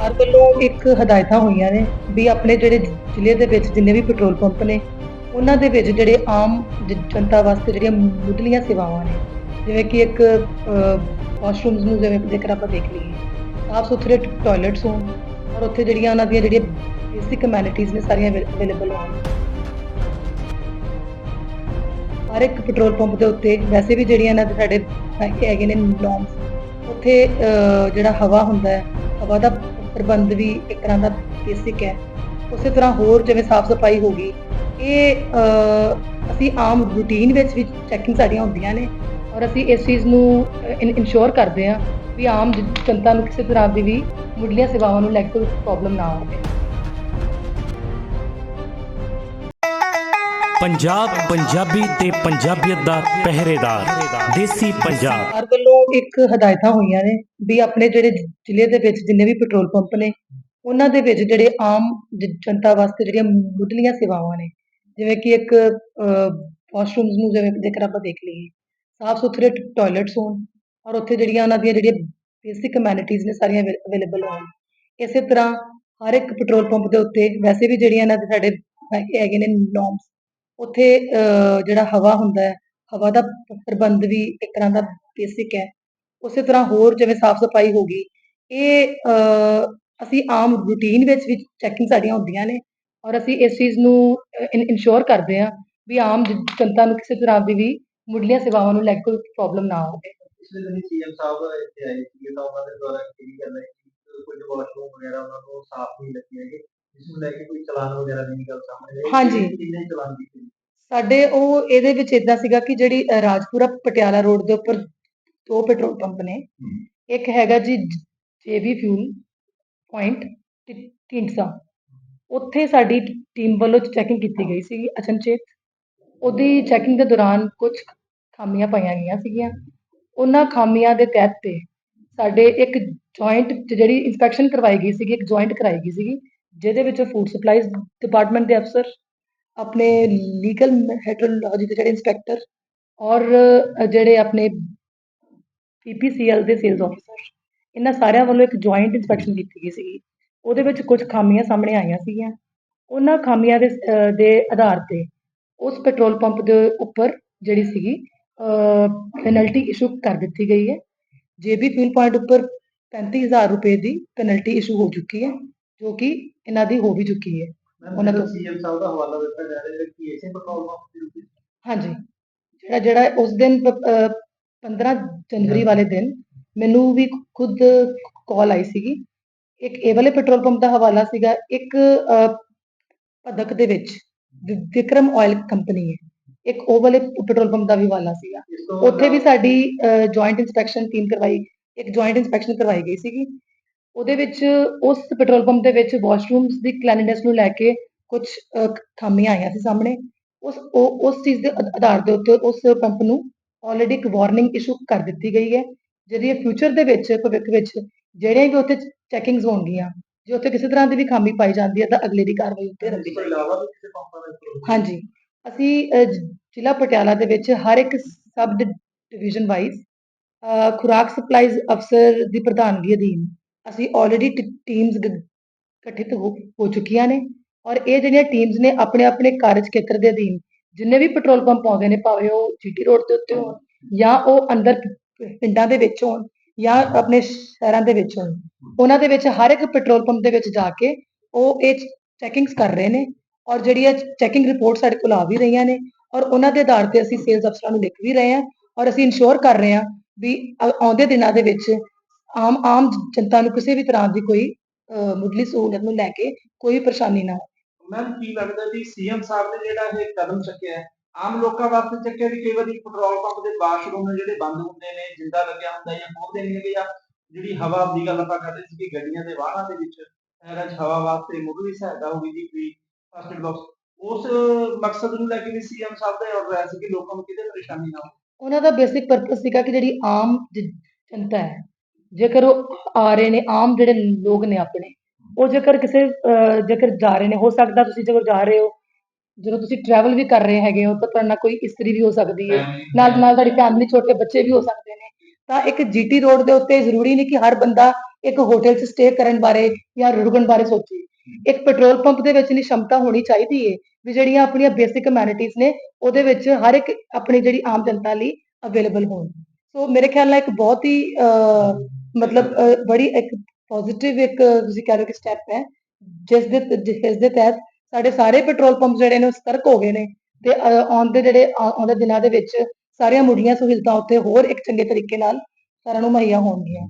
ਸਰਕਾਰ ਵੱਲੋਂ ਇੱਕ ਹਦਾਇਤਾਂ ਹੋਈਆਂ ਨੇ ਵੀ ਆਪਣੇ ਜਿਹੜੇ ਜ਼ਿਲ੍ਹੇ ਦੇ ਵਿੱਚ ਜਿੰਨੇ ਵੀ ਪੈਟਰੋਲ ਪੰਪ ਨੇ, ਉਹਨਾਂ ਦੇ ਵਿੱਚ ਜਿਹੜੇ ਆਮ ਜ- ਜਨਤਾ ਵਾਸਤੇ ਜਿਹੜੀਆਂ ਮੁੱਢਲੀਆਂ ਸੇਵਾਵਾਂ ਨੇ, ਜਿਵੇਂ ਕਿ ਇੱਕ ਵਾਸ਼ਰੂਮਸ ਨੂੰ ਜਿਵੇਂ ਜੇਕਰ ਆਪਾਂ ਦੇਖ ਲਈਏ, ਸਾਫ਼ ਸੁਥਰੇ ਟਾਇਲਟਸ ਹੋਣ ਔਰ ਉੱਥੇ ਜਿਹੜੀਆਂ ਉਹਨਾਂ ਦੀਆਂ ਜਿਹੜੀਆਂ ਬੇਸਿਕ ਕਮਿਊਨਿਟੀਜ਼ ਨੇ ਸਾਰੀਆਂ ਅਵੇਲੇਬਲ ਹੋਣ। ਹਰ ਇੱਕ ਪੈਟਰੋਲ ਪੰਪ ਦੇ ਉੱਤੇ ਵੈਸੇ ਵੀ ਜਿਹੜੀਆਂ ਇਹਨਾਂ ਦੇ ਸਾਡੇ ਹੈਗੇ ਨੇ ਨੋਰਮਸ ਉੱਥੇ ਜਿਹੜਾ ਹਵਾ ਹੁੰਦਾ ਹੈ, ਹਵਾ ਦਾ ਪ੍ਰਬੰਧ ਵੀ ਇੱਕ ਤਰ੍ਹਾਂ ਦਾ ਬੇਸਿਕ ਹੈ। ਉਸੇ ਤਰ੍ਹਾਂ ਹੋਰ ਜਿਵੇਂ ਸਾਫ਼ ਸਫ਼ਾਈ ਹੋ ਗਈ, ਇਹ ਅਸੀਂ ਆਮ ਰੂਟੀਨ ਵਿੱਚ ਵੀ ਚੈਕਿੰਗ ਸਾਡੀਆਂ ਹੁੰਦੀਆਂ ਨੇ ਔਰ ਅਸੀਂ ਇਸ ਚੀਜ਼ ਨੂੰ ਇਨਸ਼ੋਰ ਕਰਦੇ ਹਾਂ ਵੀ ਆਮ ਜ- ਜਨਤਾ ਨੂੰ ਕਿਸੇ ਤਰ੍ਹਾਂ ਦੀ ਵੀ ਮੁੱਢਲੀਆਂ ਸੇਵਾਵਾਂ ਨੂੰ ਲੈ ਕੇ ਕੋਈ ਪ੍ਰੋਬਲਮ ਨਾ ਆਵੇ। ਪੰਜਾਬ ਪੰਜਾਬੀ ਤੇ ਪੰਜਾਬੀਅਤ ਦਾ ਪਹਿਰੇਦਾਰ, ਦੇਸੀ ਪੰਜਾਬ। ਸਰਕਾਰ ਵੱਲੋਂ ਇੱਕ ਹਦਾਇਤਾਂ ਹੋਈਆਂ ਨੇ ਵੀ ਆਪਣੇ ਜਿਹੜੇ ਜ਼ਿਲ੍ਹੇ ਦੇ ਵਿੱਚ ਜਿੰਨੇ ਵੀ ਪੈਟਰੋਲ ਪੰਪ ਨੇ, ਉਹਨਾਂ ਦੇ ਵਿੱਚ ਜਿਹੜੇ ਆਮ ਜ- ਜਨਤਾ ਵਾਸਤੇ ਜਿਹੜੀਆਂ ਮੁੱਢਲੀਆਂ ਸੇਵਾਵਾਂ ਨੇ, ਜਿਵੇਂ ਕਿ ਇੱਕ ਵਾਸ਼ਰੂਮਸ ਨੂੰ ਜਿਵੇਂ ਜੇਕਰ ਆਪਾਂ ਦੇਖ ਲਈਏ ਸਾਫ਼ ਸੁਥਰੇ ਟਾਇਲਟਸ ਹੋਣ ਔਰ ਉੱਥੇ ਜਿਹੜੀਆਂ ਉਹਨਾਂ ਦੀਆਂ ਜਿਹੜੀਆਂ ਬੇਸਿਕ ਕਮਿਊਨਿਟੀਜ਼ ਨੇ ਸਾਰੀਆਂ ਅਵੇਲੇਬਲ ਹੋਣ। ਇਸੇ ਤਰ੍ਹਾਂ ਹਰ ਇੱਕ ਪੈਟਰੋਲ ਪੰਪ ਦੇ ਉੱਤੇ ਵੈਸੇ ਵੀ ਜਿਹੜੀਆਂ ਇਹਨਾਂ ਦੇ ਸਾਡੇ ਹੈਗੇ ਨੇ ਨੋਰਮਸ ਉੱਥੇ ਜਿਹੜਾ ਹਵਾ ਹੁੰਦਾ ਹੈ ਹਵਾ ਦਾ ਪ੍ਰਬੰਧ ਵੀ ਇੱਕ ਤਰ੍ਹਾਂ ਦਾ ਬੇਸਿਕ ਹੈ। ਉਸੇ ਤਰ੍ਹਾਂ ਹੋਰ ਜਿਵੇਂ ਸਾਫ਼ ਸਫ਼ਾਈ ਹੋ ਗਈ ਇਹ ਅਸੀਂ ਆਮ ਰੂਟੀਨ ਵਿੱਚ ਵੀ ਚੈਕਿੰਗ ਸਾਡੀਆਂ ਹੁੰਦੀਆਂ ਨੇ ਔਰ ਅਸੀਂ ਇਸ ਚੀਜ਼ ਨੂੰ ਇਨਸ਼ੋਰ ਕਰਦੇ ਹਾਂ ਵੀ ਆਮ ਜਨਤਾ ਨੂੰ ਕਿਸੇ ਤਰ੍ਹਾਂ ਦੀ ਵੀ ਮੁੱਢਲੀਆਂ ਸੇਵਾਵਾਂ ਨੂੰ ਲੈ ਕੇ ਕੋਈ ਪ੍ਰੋਬਲਮ ਨਾ ਹੋਵੇ। ਪਿਛਲੇ ਦਿਨੀ ਸੀਐਮ ਸਾਹਿਬ ਇੱਥੇ ਆਏ ਸੀ ਤਾਂ ਉਹਨਾਂ ਦੇ ਦੁਆਰਾ ਕਿਹੜੀ ਗੱਲ ਹੈ ਕਿ ਕੁਝ ਵਾਸ਼ਰੂਮ ਵਗੈਰਾ ਉਹਨਾਂ ਨੂੰ ਸਾਫ਼ ਨਹੀਂ ਲੱਗੇ ਹੈਗੇ ਜਿਸ ਨੂੰ ਲੈ ਕੇ ਕੋਈ ਚਲਾਨ ਵਗੈਰਾ ਦੀ ਗੱਲ ਸਾਹਮਣੇ ਆਈ। ਹਾਂਜੀ। ਕਿੰਨੇ ਚਲਾਨ ਕੀਤੇ ਸਾਡੇ ਉਹ ਇਹਦੇ ਵਿੱਚ ਇਦਾਂ ਸੀਗਾ ਕਿ ਜਿਹੜੀ ਰਾਜਪੁਰਾ ਪਟਿਆਲਾ ਰੋਡ ਦੇ ਉੱਪਰ ਦੋ ਪੈਟਰੋਲ ਪੰਪ ਨੇ। ਇੱਕ ਹੈਗਾ ਜੀ ਜੇਬੀ ਫਿਊਲ ਪੁਆਇੰਟ ਢੀਂਡਸਾ। ਉੱਥੇ ਸਾਡੀ ਟੀਮ ਵੱਲੋਂ ਚੈਕਿੰਗ ਕੀਤੀ ਗਈ ਸੀ ਅਚਨਚੇਤ। ਉਹਦੀ ਚੈਕਿੰਗ ਦੇ ਦੌਰਾਨ ਕੁਝ ਖਾਮੀਆਂ ਪਾਈਆਂ ਗਈਆਂ ਸੀਗੀਆਂ। ਉਹਨਾਂ ਖਾਮੀਆਂ ਦੇ ਤਹਿਤ ਤੇ ਸਾਡੇ ਇੱਕ ਜੁਆਇੰਟ ਜਿਹੜੀ ਇਨਸਪੈਕਸ਼ਨ ਕਰਵਾਈ ਗਈ ਸੀਗੀ ਇੱਕ ਜੁਆਇੰਟ ਕਰਾਈ ਗਈ ਸੀਗੀ ਜਿਹਦੇ ਵਿੱਚ ਫੂਡ ਸਪਲਾਈਜ਼ ਡਿਪਾਰਟਮੈਂਟ ਦੇ ਅਫਸਰ ਆਪਣੇ ਲੀਗਲ ਹੈਡਰੋਲੋਜੀ ਦੇ ਜਿਹੜੇ ਇੰਸਪੈਕਟਰ ਔਰ ਜਿਹੜੇ ਆਪਣੇ ਪੀਪੀਸੀਐਲ ਦੇ ਸੇਲਸ ਆਫੀਸਰ ਇਹਨਾਂ ਸਾਰਿਆਂ ਵੱਲੋਂ ਇੱਕ ਜੁਆਇੰਟ ਇਨਸਪੈਕਸ਼ਨ ਕੀਤੀ ਗਈ ਸੀਗੀ। ਉਹਦੇ ਵਿੱਚ ਕੁਝ ਖਾਮੀਆਂ ਸਾਹਮਣੇ ਆਈਆਂ ਸੀਗੀਆਂ। ਉਹਨਾਂ ਖਾਮੀਆਂ ਦੇ ਦੇ ਆਧਾਰ ਤੇ ਉਸ ਪੈਟਰੋਲ ਪੰਪ ਦੇ ਉੱਪਰ ਜਿਹੜੀ ਸੀਗੀ ਪੈਨਲਟੀ ਇਸ਼ੂ ਕਰ ਦਿੱਤੀ ਗਈ ਹੈ। ਜੇਬੀ ਫਿਊਲ ਪੁਆਇੰਟ ਉੱਪਰ 35000 ਰੁਪਏ ਦੀ ਪੈਨਲਟੀ ਇਸ਼ੂ ਹੋ ਚੁੱਕੀ ਹੈ, ਜੋ ਕਿ ਇਹਨਾਂ ਦੀ ਹੋ ਵੀ ਚੁੱਕੀ ਹੈ। ਉਹਨਾਂ ਉਹਨਾਂ ਤੋਂ- ਤੋਂ ਸੀਐਮ ਸਾਹਿਬ ਦਾ ਹਵਾਲਾ ਦਿੱਤਾ ਜਾ ਰਿਹਾ ਹੈ ਕਿ ਇਸੇ ਪੈਟਰੋਲ ਪੰਪ ਦੇ ਉੱਤੇ ਹਾਂਜੀ। ਜਿਹੜਾ ਜਿਹੜਾ ਉਸ ਦਿਨ ਪ- ਅਹ 15 ਜਨਵਰੀ ਵਾਲੇ ਦਿਨ ਮੈਨੂੰ ਵੀ ਖੁਦ ਕਾਲ ਆਈ ਸੀਗੀ। ਇੱਕ ਇਹ ਵਾਲੇ ਪੈਟਰੋਲ ਪੰਪ ਦਾ ਹਵਾਲਾ ਸੀਗਾ। ਇੱਕ ਅਹ, ਭਦਕ ਦੇ ਵਿੱਚ ਵਿਕਰਮ ਆਇਲ ਕੰਪਨੀ ਹੈ। ਇੱਕ ਉਹ ਵਾਲੇ ਪੈਟਰੋਲ ਪੰਪ ਦਾ ਵੀ ਹਵਾਲਾ ਸੀਗਾ। ਉੱਥੇ ਵੀ ਸਾਡੀ ਜੁਆਇੰਟ ਇਨਸਪੈਕਸ਼ਨ ਟੀਮ ਕਰਵਾਈ ਇੱਕ ਜੁਆਇੰਟ ਇਨਸਪੈਕਸ਼ਨ ਕਰਵਾਈ ਗਈ ਸੀਗੀ। ਉਹਦੇ ਵਿੱਚ ਉਸ ਪੈਟਰੋਲ ਪੰਪ ਦੇ ਵਿੱਚ ਵਾਸ਼ਰੂਮਸ ਦੀ ਕਲੀਨਲੀਨੈਸ ਨੂੰ ਲੈ ਕੇ ਕੁਝ ਖਾਮੀਆਂ ਆਈਆਂ ਸੀ ਸਾਹਮਣੇ। ਉਸ ਉਸ ਚੀਜ਼ ਦੇ ਆਧ- ਆਧਾਰ ਦੇ ਉੱਤੇ ਉਸ ਪੰਪ ਨੂੰ ਆਲਰੇਡੀ ਇੱਕ ਵਾਰਨਿੰਗ ਇਸ਼ੂ ਕਰ ਦਿੱਤੀ ਗਈ ਹੈ ਜਿਹਦੀ ਫਿਊਚਰ ਦੇ ਵਿੱਚ ਭਵਿੱਖ ਵਿੱਚ ਜਿਹੜੀਆਂ ਵੀ ਉੱਥੇ ਚੈਕਿੰਗਸ ਹੋਣਗੀਆਂ ਜੇ ਉੱਥੇ ਕਿਸੇ ਤਰ੍ਹਾਂ ਦੀ ਵੀ ਖਾਮੀ ਪਾਈ ਜਾਂਦੀ ਹੈ ਤਾਂ ਅਗਲੇ ਦੀ ਕਾਰਵਾਈ ਉੱਤੇ ਰੱਖੀ ਇਸ ਤੋਂ ਇਲਾਵਾ ਵੀ ਕਿਸੇ ਪੰਪਾਂ ਦੇ ਉੱਤੇ ਹਾਂਜੀ। ਅਸੀਂ ਜ਼ਿਲ੍ਹਾ ਪਟਿਆਲਾ ਦੇ ਵਿੱਚ ਹਰ ਇੱਕ ਸਬ ਡਿਵੀਜ਼ਨ ਵਾਈਜ਼ ਖੁਰਾਕ ਸਪਲਾਈਜ਼ ਅਫਸਰ ਦੀ ਪ੍ਰਧਾਨਗੀ ਅਧੀਨ ਅਸੀਂ ਆਲਰੇਡੀ ਟੀਮਸ ਗਠਿਤ ਹੋ ਚੁੱਕੀਆਂ ਨੇ ਔਰ ਇਹ ਜਿਹੜੀਆਂ ਟੀਮਸ ਨੇ ਆਪਣੇ ਆਪਣੇ ਕਾਰਜ ਖੇਤਰ ਦੇ ਅਧੀਨ ਜਿੰਨੇ ਵੀ ਪੈਟਰੋਲ ਪੰਪ ਆਉਂਦੇ ਨੇ, ਭਾਵੇਂ ਉਹ ਜੀਟੀ ਰੋਡ ਦੇ ਉੱਤੇ ਹੋਣ ਜਾਂ ਉਹ ਅੰਦਰ ਪਿੰਡਾਂ ਦੇ ਵਿੱਚ ਹੋਣ ਜਾਂ ਆਪਣੇ ਸ਼ਹਿਰਾਂ ਦੇ ਵਿੱਚ ਹੋਣ, ਉਹਨਾਂ ਦੇ ਵਿੱਚ ਹਰ ਇੱਕ ਪੈਟਰੋਲ ਪੰਪ ਦੇ ਵਿੱਚ ਜਾ ਕੇ ਉਹ ਇਹ ਚੈਕਿੰਗਸ ਕਰ ਰਹੇ ਨੇ ਔਰ ਜਿਹੜੀਆਂ ਚੈਕਿੰਗ ਰਿਪੋਰਟ ਸਾਡੇ ਕੋਲ ਆ ਵੀ ਰਹੀਆਂ ਨੇ ਔਰ ਉਹਨਾਂ ਦੇ ਆਧਾਰ ਤੇ ਅਸੀਂ ਸੇਲਸ ਅਫਸਰਾਂ ਨੂੰ ਲਿਖ ਵੀ ਰਹੇ ਹਾਂ ਔਰ ਅਸੀਂ ਇਨਸ਼ੋਰ ਕਰ ਰਹੇ ਹਾਂ ਵੀ ਆਉਂਦੇ ਦਿਨਾਂ ਦੇ ਵਿੱਚ ਆਮ ਆਮ ਜਨਤਾ ਨੂੰ ਕਿਸੇ ਵੀ ਤਰ੍ਹਾਂ ਦੀ ਕੋਈ ਮੁੱਢਲੀ ਸਹੂਲਤ ਨੂੰ ਲੈ ਕੇ ਕੋਈ ਪਰੇਸ਼ਾਨੀ ਨਾ ਹੋਵੇ। ਮੈਮ ਕੀ ਲੱਗਦਾ ਵੀ ਸੀਐਮ ਸਾਹਿਬ ਨੇ ਜਿਹੜਾ ਇਹ ਕਦਮ ਚੱਕਿਆ ਹੈ ਆਮ ਲੋਕਾਂ ਵਾਸਤੇ ਚੱਕਿਆ ਵੀ ਕਈ ਵਾਰੀ ਪੈਟਰੋਲ ਪੰਪ ਦੇ ਨੇ ਜਿਹੜੇ ਬੰਦ ਹੁੰਦੇ ਨੇ ਜਿੰਦਾ ਲੱਗਿਆ ਹੁੰਦਾ ਜਾਂ ਖੋਲਦੇ ਨਹੀਂ ਹੈਗੇ ਜਾਂ ਜਿਹੜੀ ਹਵਾ ਦੀ ਗੱਲ ਆਪਾਂ ਕਰਦੇ ਸੀ ਕਿ ਗੱਡੀਆਂ ਦੇ ਵਾਹਨਾਂ ਦੇ ਵਿੱਚ 'ਚ ਹਵਾ ਵਾਸਤੇ ਮੁੱਢਲੀ ਸਹਾਇਤਾ ਹੋਗੀ ਜੀ ਫ੍ਰੀ ਫਸਟ ਏਡ ਬਾਕਸ ਉਸ ਮਕਸਦ ਨੂੰ ਲੈ ਕੇ ਵੀ ਸੀਐਮ ਸਾਹਿਬ ਦਾ ਆਰਡਰ ਆਇਆ ਸੀ ਕਿ ਲੋਕਾਂ ਨੂੰ ਕਿਤੇ ਪਰੇਸ਼ਾਨੀ ਨਾ ਹੋਵੇ। ਉਹਨਾਂ ਦਾ ਬੇਸਿਕ ਪਰਪਸ ਸੀਗਾ ਕਿ ਜਿਹੜੀ ਆਮ ਜਨਤਾ ਹੈ ਜੇਕਰ ਉਹ ਆ ਰਹੇ ਨੇ ਆਮ ਜਿਹੜੇ ਲੋਕ ਨੇ ਆਪਣੇ ਉਹ ਜੇਕਰ ਕਿਸੇ ਅਹ, ਜੇਕਰ ਜਾ ਰਹੇ ਨੇ ਹੋ ਸਕਦਾ ਤੁਸੀਂ ਜਦੋਂ ਜਾ ਰਹੇ ਹੋ ਜਦੋਂ ਤੁਸੀਂ ਟਰੈਵਲ ਵੀ ਕਰ ਰਹੇ ਹੈਗੇ ਹੋ ਤਾਂ ਤੁਹਾਡੇ ਨਾਲ ਕੋਈ ਇਸਤਰੀ ਵੀ ਹੋ ਸਕਦੀ ਹੈ ਨਾਲ ਨਾਲ ਤੁਹਾਡੀ ਫੈਮਿਲੀ ਛੋਟੇ ਬੱਚੇ ਵੀ ਹੋ ਸਕਦੇ ਨੇ ਤਾਂ ਇੱਕ ਜੀਟੀ ਰੋਡ ਦੇ ਉੱਤੇ ਜ਼ਰੂਰੀ ਨਹੀਂ ਕਿ ਹਰ ਬੰਦਾ ਇੱਕ ਹੋਟਲ 'ਚ ਸਟੇ ਕਰਨ ਬਾਰੇ ਜਾਂ ਰੁਕਣ ਬਾਰੇ ਸੋਚੇ। ਇੱਕ ਪੈਟਰੋਲ ਪੰਪ ਦੇ ਵਿੱਚ ਇੰਨੀ ਸ਼ਮਤਾ ਹੋਣੀ ਚਾਹੀਦੀ ਹੈ ਵੀ ਜਿਹੜੀਆਂ ਆਪਣੀਆਂ ਬੇਸਿਕ ਕਮਿਊਨਿਟੀਜ਼ ਨੇ ਉਹਦੇ ਵਿੱਚ ਹਰ ਇੱਕ ਆਪਣੀ ਜਿਹੜੀ ਆਮ ਜਨਤਾ ਲਈ ਅਵੇਲੇਬਲ ਹੋਣ। ਸੋ ਮੇਰੇ ਖਿਆਲ ਨਾਲ ਇੱਕ ਬਹੁਤ ਹੀ ਅਹ, ਮਤਲਬ ਅਹ, ਬੜੀ ਇੱਕ ਪੋਜ਼ਿਟਿਵ ਇੱਕ ਤੁਸੀਂ ਕਹਿ ਰਹੇ ਕਿ ਸਟੈਪ ਹੈ। ਜਿਸ ਦੇ ਜਿਸ ਦੇ ਤਹਿਤ ਸਾਡੇ ਸਾਰੇ ਪੈਟਰੋਲ ਪੰਪ ਜਿਹੜੇ ਨੇ ਸਤਰਕ ਹੋ ਗਏ ਨੇ ਤੇ ਅਹ, ਆਉਣ ਦੇ ਜਿਹੜੇ ਆਉਂਦੇ ਦਿਨਾਂ ਦੇ ਵਿੱਚ ਸਾਰੀਆਂ ਮੁੱਢਲੀਆਂ ਸਹੂਲਤਾਂ ਉੱਥੇ ਹੋਰ ਇੱਕ ਚੰਗੇ ਤਰੀਕੇ ਨਾਲ ਸਾਰਿਆਂ ਨੂੰ ਮੁਹੱਈਆ ਹੋਣਗੀਆਂ।